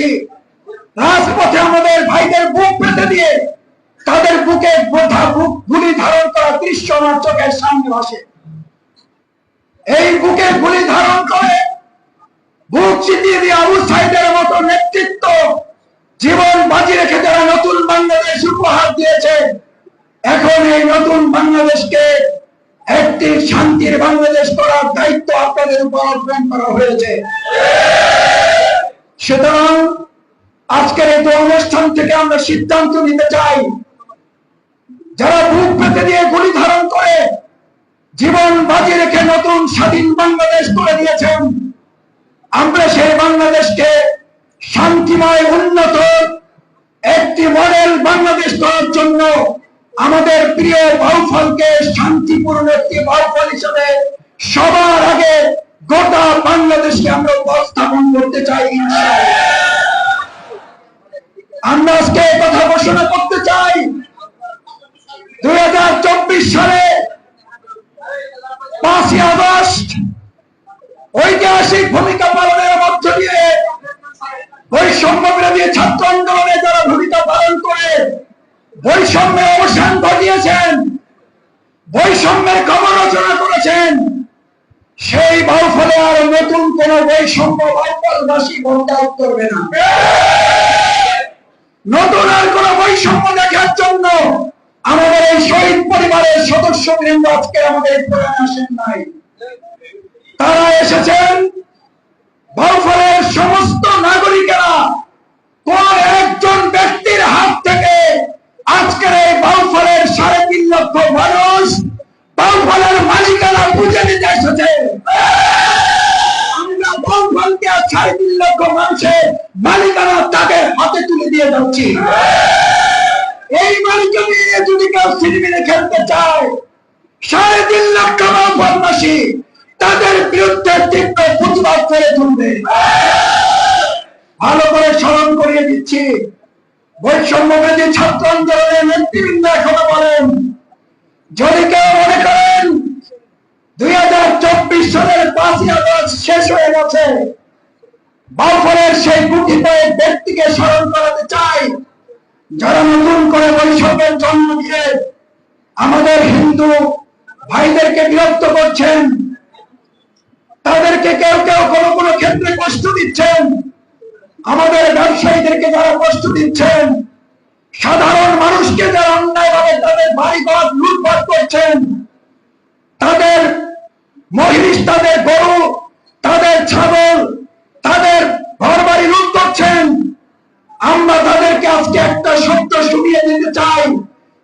দেখেছি রাজপথে আমাদের ভাইদের বুক পেতে দিয়ে তাদের বুকে বোঝা বুক গুলি ধারণ করা দৃশ্য আমার চোখের সামনে আসে এই বুকে গুলি ধারণ করে বুক চিতিয়ে দিয়ে আবু সাইদের মতো নেতৃত্ব জীবন বাজি রেখে যারা নতুন বাংলাদেশ উপহার দিয়েছে, এখন এই নতুন বাংলাদেশকে একটি শান্তির বাংলাদেশ করার দায়িত্ব আপনাদের উপর অর্পণ করা হয়েছে। সুতরাং আজকের এই অনুষ্ঠান থেকে আমরা সিদ্ধান্ত নিতে চাই, যারা পেতে দিয়ে গুলি ধারণ করে, জীবন বাজি রেখে নতুন স্বাধীন বাংলাদেশ করে দিয়েছেন, আমরা সেই বাংলাদেশকে শান্তিময়, উন্নত, একটি মডেল বাংলাদেশ করার জন্য আমাদের প্রিয় বাউফলকে শান্তিপূর্ণ একটি বাউফল হিসেবে সবার আগে গোটা বাংলাদেশকে আমরা উপস্থাপন করতে চাই আমরা আজকে কথা ঘোষণা করতে চাই, দুই সালে পাঁচই আগস্ট ঐতিহাসিক ভূমিকা পালনের মধ্য দিয়ে বৈষম্য বিরোধী ছাত্র আন্দোলনে যারা ভূমিকা পালন করে, বৈষম্যের অবসান ঘটিয়েছেন, বৈষম্যের খবর রচনা করেছেন সেই বাউফলে আর নতুন কোন বৈষম্য করবে না। নতুন আর কোন বৈষম্য দেখার জন্য আমাদের এই শহীদ পরিবারের সদস্য বৃন্দ আজকে আমাদের আসেন নাই। তারা এসেছেন বাউফলের সমস্ত নাগরিকেরা কোন একজন ব্যক্তির হাত থেকে আজকের এই বাউফলের সাড়ে তিন লক্ষ মানুষ বাউফলের মালিকানা বুঝে নিতে এসেছে। আমরা আর সাড়ে তিন লক্ষ মানুষের মালিকানা তাদের হাতে তুলে দিয়ে যাচ্ছি। এই মালিকানা নিয়ে যদি কেউ সিনেমিনে খেলতে চায়, সাড়ে তিন লক্ষ বাউফলবাসী তাদের বিরুদ্ধে তীব্র প্রতিবাদ করে তুলবে। ভালো করে স্মরণ করিয়ে দিচ্ছি। বৈষম্যবাদী ছাত্র আন্দোলনের নেতৃবৃন্দ এখনও বলেন যদি কেউ মনে করেন দুই হাজার চব্বিশ সালের পাঁচই আগস্ট শেষ হয়ে গেছে, বাফরের সেই গুটি ব্যক্তিকে স্মরণ করাতে চাই, যারা নতুন করে বৈষম্যের জন্ম দিয়ে আমাদের হিন্দু ভাইদেরকে বিরক্ত করছেন, তাদেরকে কেউ কেউ কোনো কোনো ক্ষেত্রে কষ্ট দিচ্ছেন, আমাদের ব্যবসায়ীদেরকে যারা কষ্ট দিচ্ছেন, সাধারণ মানুষকে যারা অন্যায়ভাবে তাদের বাড়ি করছেন, তাদের মহিষ, তাদের গরু, তাদের ছাগল, তাদের ঘর বাড়ি লুট করছেন। আমরা তাদেরকে আজকে একটা সত্য শুনিয়ে দিতে চাই।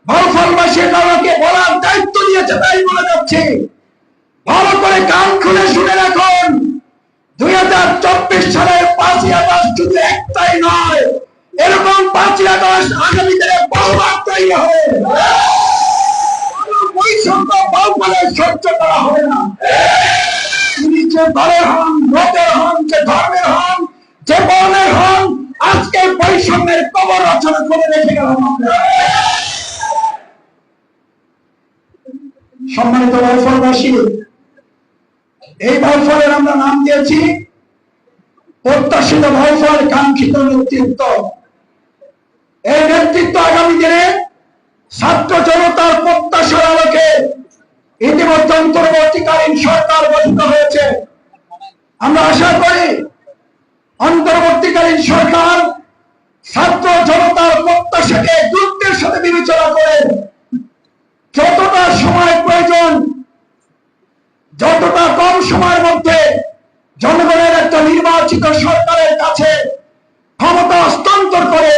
বাউফলবাসী আমাকে বলার দায়িত্ব দিয়েছে তাই বলে যাচ্ছে। ভালো করে কান খুলে শুনে রাখুন। দুই হাজার চব্বিশ সালের পাঁচই আগস্ট শুধু একটাই নয়, এরকম পাঁচই আগস্ট আগামী দিনে বহুবার তৈরি হবে। বৈষম্য সহ্য করা হবে না। তিনি যে দলের হন মতের হন, যে ধর্মের হন, যে বর্ণের হন, আজকে বৈষম্যের কবর রচনা করে রেখে গেলাম সম্মানিত বাউফলবাসী এই ভাইফলের আমরা নাম দিয়েছি প্রত্যাশিত ভাইফল কাঙ্ক্ষিত নেতৃত্ব। এই নেতৃত্ব আগামী দিনে ছাত্র জনতার প্রত্যাশার ইতিমধ্যে অন্তর্বর্তীকালীন সরকার গঠিত হয়েছে। আমরা আশা করি অন্তর্বর্তীকালীন সরকার ছাত্র জনতার প্রত্যাশাকে গুরুত্বের সাথে বিবেচনা করে যতটা সময় প্রয়োজন, যতটা কম সময়ের মধ্যে জনগণের একটা নির্বাচিত সরকারের কাছে ক্ষমতা হস্তান্তর করে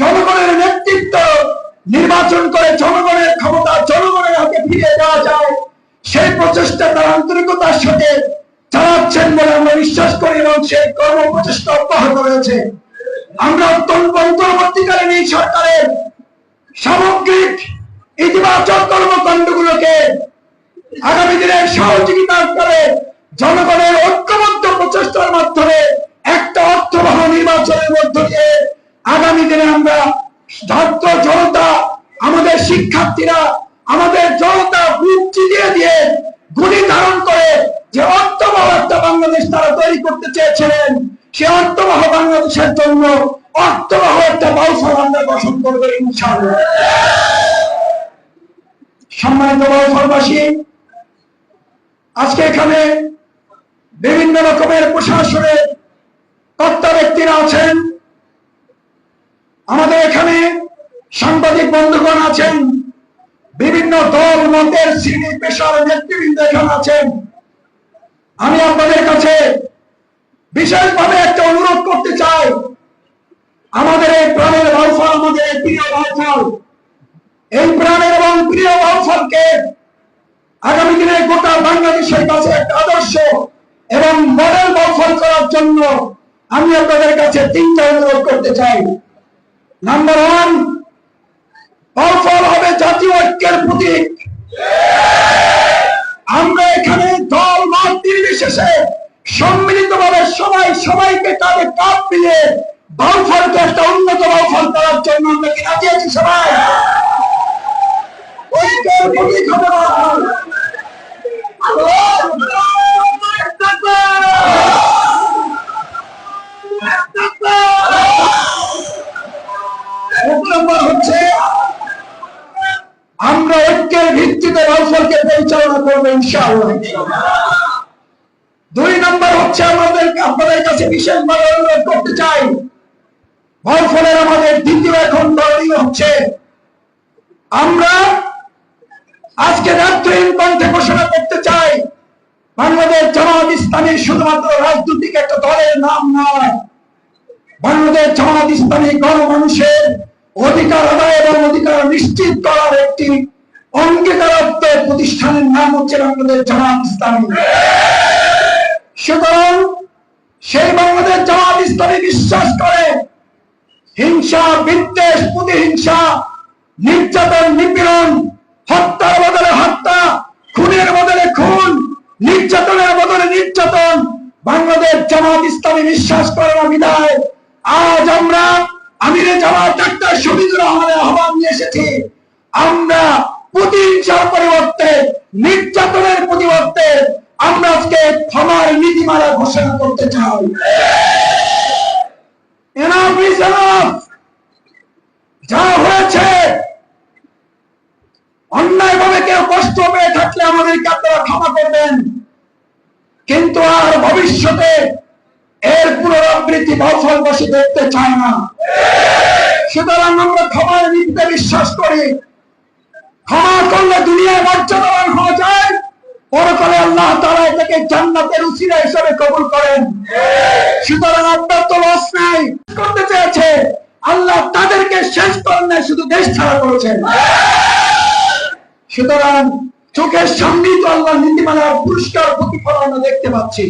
জনগণের নেতৃত্ব নির্বাচন করে জনগণের ক্ষমতা জনগণের হাতে ফিরিয়ে দেওয়া যায় সেই প্রচেষ্টা তার আন্তরিকতার সাথে চালাচ্ছেন বলে আমরা বিশ্বাস করি এবং সেই কর্ম প্রচেষ্টা অব্যাহত রয়েছে। আমরা অত্যন্ত অন্তর্বর্তীকালীন এই সরকারের সামগ্রিক ইতিবাচক কর্মকাণ্ডগুলোকে আগামী দিনের সহযোগিতা করে জনগণের ঐক্যবদ্ধ প্রচেষ্টার মাধ্যমে একটা অর্থবহ নির্বাচনের মধ্য দিয়ে আগামী দিনে আমরা ছাত্র জনতা, আমাদের শিক্ষার্থীরা আমাদের জনতা বুক চিলিয়ে দিয়ে গুলি ধারণ করে যে অর্থবহ একটা বাংলাদেশ তারা তৈরি করতে চেয়েছিলেন, সে অর্থবহ বাংলাদেশের জন্য অর্থবহ একটা বাউফল আমরা গঠন করব ইনশাআল্লাহ। সম্মানিত বাউফলবাসী আজকে এখানে বিভিন্ন রকমের প্রশাসনের কর্তা ব্যক্তিরা আছেন। আমাদের এখানে সাংবাদিক বন্ধুগণ আছেন। বিভিন্ন দল, মতের শ্রেণি, পেশার নেতৃবৃন্দ এখানে আছেন। আমি আপনাদের কাছে বিশেষভাবে একটা অনুরোধ করতে চাই। আমাদের এই প্রাণের বাউফল আমাদের এই প্রিয় বাউফল এই প্রাণের এবং প্রিয় বাউফলকে আগামী দিনে গোটা বাংলাদেশের কাছে একটা আদর্শ এবং মডেল বাউফল করার জন্য আমি আপনাদের কাছে তিনটা অনুরোধ করতে চাই। নাম্বার ওয়ান বাউফল হবে জাতীয় ঐক্যের প্রতীক। আমরা এখানে দল মত নির্বিশেষে সম্মিলিত ভাবে সবাই সবাইকে কাঁধে কাপ মিলিয়ে বাউফলকে একটা উন্নত আপনাদের কাছে বিশেষভাবে অনুরোধ করতে চাই। বাউফলের আমাদের দ্বিতীয় এখন করণীয় হচ্ছে। আমরা আজকে রাত্রিহীন কণ্ঠে ঘোষণা করতে চাই, বাংলাদেশ জামাত ইসলামী শুধুমাত্র রাজনৈতিক একটা দলের নাম নয়। বাংলাদেশ জামাত ইসলামী গণমানুষের অধিকার আদায় এবং অধিকার নিশ্চিত করার একটি অঙ্গীকারত্ব প্রতিষ্ঠানের নাম হচ্ছে বাংলাদেশ জামাত ইসলামী। সুতরাং সেই বাংলাদেশ জামাত ইসলামী বিশ্বাস করে। হিংসা, বিদ্বেষ, প্রতিহিংসা, নির্যাতন, নিপীড়ন, হত্যার বদলে হত্যা, খুনের বদলে খুন, নির্যাতনের বদলে নির্যাতন, বাংলাদেশ জামাত ইসলামী বিশ্বাস করে না বিদায় আজ আমরা আমিরে জামাত ডাক্তার শহীদুর রহমানের আহ্বান নিয়ে এসেছি। আমরা প্রতিহিংসার পরিবর্তে, নির্যাতনের পরিবর্তে আমরা আজকে ক্ষমার নীতিমালা ঘোষণা করতে চাই. যা হয়েছে, অন্যায়ভাবে কেউ কষ্ট পেয়ে থাকলে আমাদেরকে আপনারা ক্ষমা করবেন। কিন্তু আর ভবিষ্যতে এর পুনরাবৃত্তি বাউফলবাসী দেখতে চায় না। সুতরাং আমরা ক্ষমার নীতিতে বিশ্বাস করি। ক্ষমা করলে দুনিয়ায় মর্যাদাবান হওয়া যায়। পরকালে আল্লাহ তারা এটাকে জান্নাতের উসিলা হিসেবে কবুল করেন। সুতরাং আপনার তো লস নাই। করতে চেয়েছে। আল্লাহ তাদেরকে শেষ করেন শুধু দেশ ছাড়া করেছেন। সুতরাং চোখের সামনেই তো আল্লাহ নীতিমালার পুরস্কার প্রতিফলন আমরা দেখতে পাচ্ছি।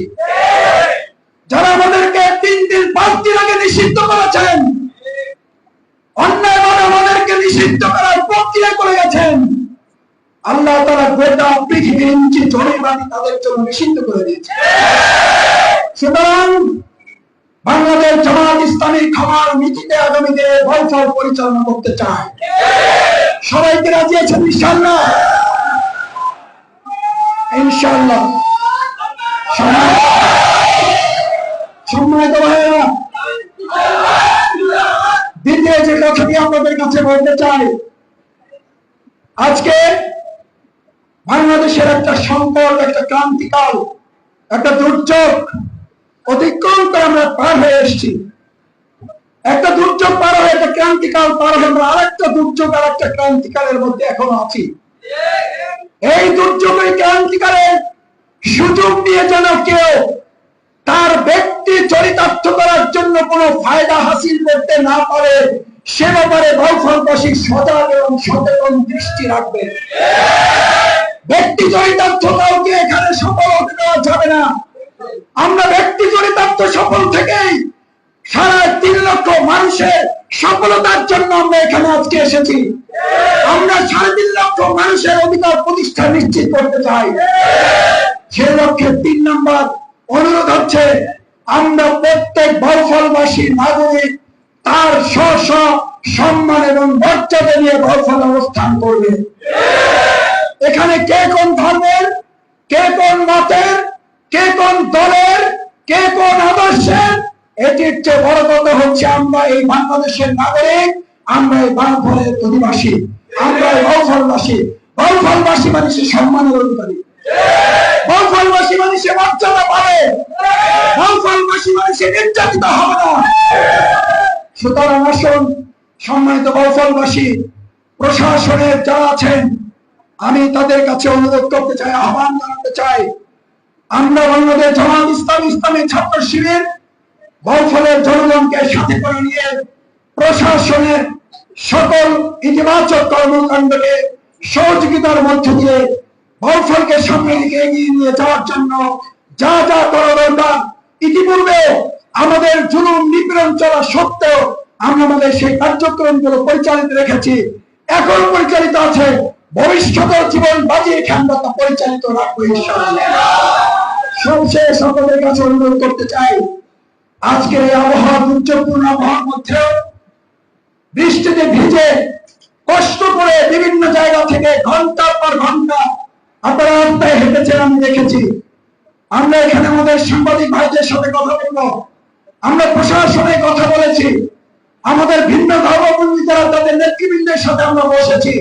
যারা আমাদেরকে তিন দিন, পাঁচ দিন আগে নিষিদ্ধ করেছেন, অন্যায়ভাবে আমাদেরকে নিষিদ্ধ করার প্রক্রিয়া করে গেছেন। আল্লাহ তারা গোটা পৃথিবীর ইঞ্চি জমি বাড়ি তাদের জন্য নিষিদ্ধ করে দিয়েছে। সুতরাং বাংলাদেশ জামাত ইসলামী খামার নীতিতে আগামী দিনে বৈঠক পরিচালনা করতে চায়। সবাইকে রাজি আছেন ইনশাল্লাহ ইনশাল্লাহ সম্মানিত ভাইয়েরা, দ্বিতীয় যে কথাটি আপনাদের কাছে বলতে চাই, আজকে বাংলাদেশের একটা সংকট, একটা ক্রান্তিকাল, একটা দুর্যোগ অতিক্রম করে আমরা পার হয়ে এসেছি। একটা দুর্যোগ পার হয়ে, একটা ক্রান্তিকাল পার হয়ে আমরা আরেকটা দুর্যোগ আর একটা ক্রান্তিকালের মধ্যে এখনও আছি। এই দুর্যোগ এই ক্রান্তিকালে সুযোগ নিয়ে যেন কেউ তার ব্যক্তি চরিতার্থ করার জন্য কোনো ফায়দা হাসিল করতে না পারে সে ব্যাপারে বাউফলবাসী সজাগ এবং সচেতন দৃষ্টি রাখবে। ব্যক্তি চরিতার্থ কাউকে এখানে সফল হতে দেওয়া যাবে না। আমরা ব্যক্তি চরিতার্থ সফল থেকেই সারা তিন লক্ষ মানুষের সফলতার জন্য আমরা এখানে আজকে এসেছি। আমরা সাড়ে তিন লক্ষ মানুষের অধিকার প্রতিষ্ঠা নিশ্চিত করতে চাই। সে লক্ষ্যে তিন নম্বর অনুরোধ হচ্ছে, আমরা প্রত্যেক বাউফলবাসী নাগরিক তার স্ব সম্মান এবং মর্যাদা নিয়ে বাউফল অবস্থান করবে। এখানে কে কোন ধর্মের, কে কোন মতের, কে কোন দলের, কে কোন আদর্শের, এটির চেয়ে বড় কথা হচ্ছে আমরা এই বাংলাদেশের নাগরিক, আমরা এই বাউফলের অধিবাসী, আমরা এই বাউফলবাসী বাউফলবাসী মানুষের সম্মানের অধিকারী। বাউফলবাসী মানুষের মর্যাদা পাবে। বাউফলবাসী মানুষের নির্যাতিত হবে না। সুতরাং আসুন, সম্মানিত বাউফলবাসী প্রশাসনের যারা আছেন, আমি তাদের কাছে অনুরোধ করতে চাই, আহ্বান জানাতে চাই। আমরা বাংলাদেশ জামাত ইসলাম ইসলামী ছাত্র শিবির বাউফলের জনগণকে সাথে করে নিয়ে প্রশাসনের সকল ইতিবাচক কর্মকাণ্ডকে সহযোগিতার মধ্য দিয়ে গৌফলকে সামনের দিকে এগিয়ে নিয়ে যাওয়ার জন্য যা যা করা দরকার, ইতিপূর্বে আমাদের জুলুম নিপীড়ন চলা সত্ত্বেও আমরা আমাদের সেই কার্যক্রমগুলো পরিচালিত রেখেছি। এখন পরিচালিত আছে, ভবিষ্যতের জীবন বাজিয়ে আমরা পরিচালিত রাখব আপনাদের কাছে অনুরোধ করতে চাই, আজকের এই আবহাওয়া দুর্যোগপূর্ণ আবহাওয়ার মধ্যেও বৃষ্টিতে ভিজে, কষ্ট করে বিভিন্ন জায়গা থেকে ঘণ্টার পর ঘণ্টা আপনারা রাস্তায় হেঁটেছেন, আমি দেখেছি। আমরা এখানে আমাদের সাংবাদিক ভাইদের সাথে কথা বলব। আমরা প্রশাসনের কথা বলেছি। আমাদের ভিন্ন ধর্মবন্দী যারা, তাদের নেতৃবৃন্দের সাথে আমরা বসেছি।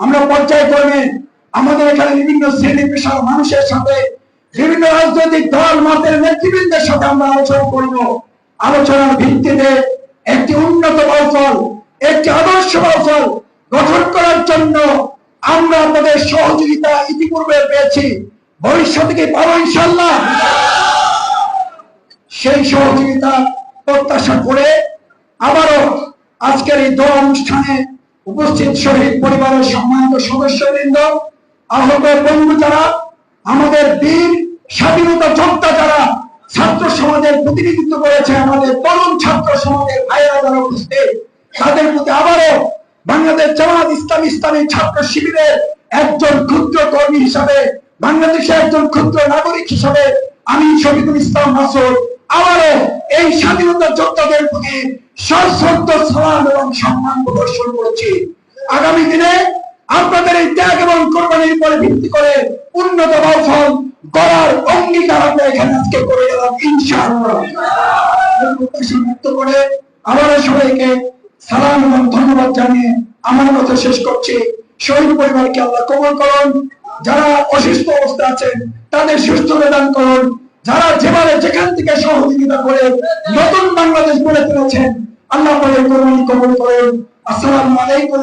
আমরা পর্যায়ক্রমে আমাদের এখানে বিভিন্ন শ্রেণি পেশার মানুষের সাথে, বিভিন্ন রাজনৈতিক দল, মতের নেতৃবৃন্দের সাথে আমরা আলোচনা করব। আলোচনার ভিত্তিতে একটি উন্নত বাউফল একটি আদর্শ বাউফল গঠন করার জন্য আমরা আপনাদের সহযোগিতা ইতিপূর্বে পেয়েছি। ভবিষ্যতে কি পাবো ইনশাল্লাহ সেই সহযোগিতা প্রত্যাশা করে আবারও আজকের এই দোয়া অনুষ্ঠানে উপস্থিত শহীদ পরিবারের সম্মানিত সদস্যবৃন্দ, আহত বন্ধু যারা, আমাদের বীর স্বাধীনতা যোদ্ধা যারা, ছাত্র সমাজের প্রতিনিধিত্ব করেছে, আমাদের তরুণ ছাত্র সমাজের ভাইয়েরা যারা উপস্থিত, তাদের প্রতি আবারও বাংলাদেশ জামাত ইসলাম ইসলামী ছাত্র শিবিরের একজন ক্ষুদ্র কর্মী হিসাবে, বাংলাদেশের একজন ক্ষুদ্র নাগরিক হিসাবে আমি শহীদুল ইসলাম মাসুদ আবারও এই স্বাধীনতা যোদ্ধাদের প্রতি সশ্রদ্ধ সালাম এবং সম্মান প্রদর্শন করেছি। আগামী দিনে আপনাদের এই ত্যাগ এবং কোরবানির উপরে ভিত্তি করে উন্নত ফল করার অঙ্গীকার আমরা এখানে আজকে করে গেলাম, ইনশাআল্লাহ। প্রত্যাশা করে আবারও সবাইকে সালাম এবং ধন্যবাদ জানিয়ে আমার কথা শেষ করছি। শহীদ পরিবারকে আল্লাহ কবল করুন। যারা অসুস্থ অবস্থা আছেন, তাদের সুস্থ প্রদান করুন। যারা যেভাবে যেখান থেকে সহযোগিতা করে নতুন বাংলাদেশ গড়ে তুলেছেন, আল্লাহ করে কবুল করেন। আসসালামু আলাইকুম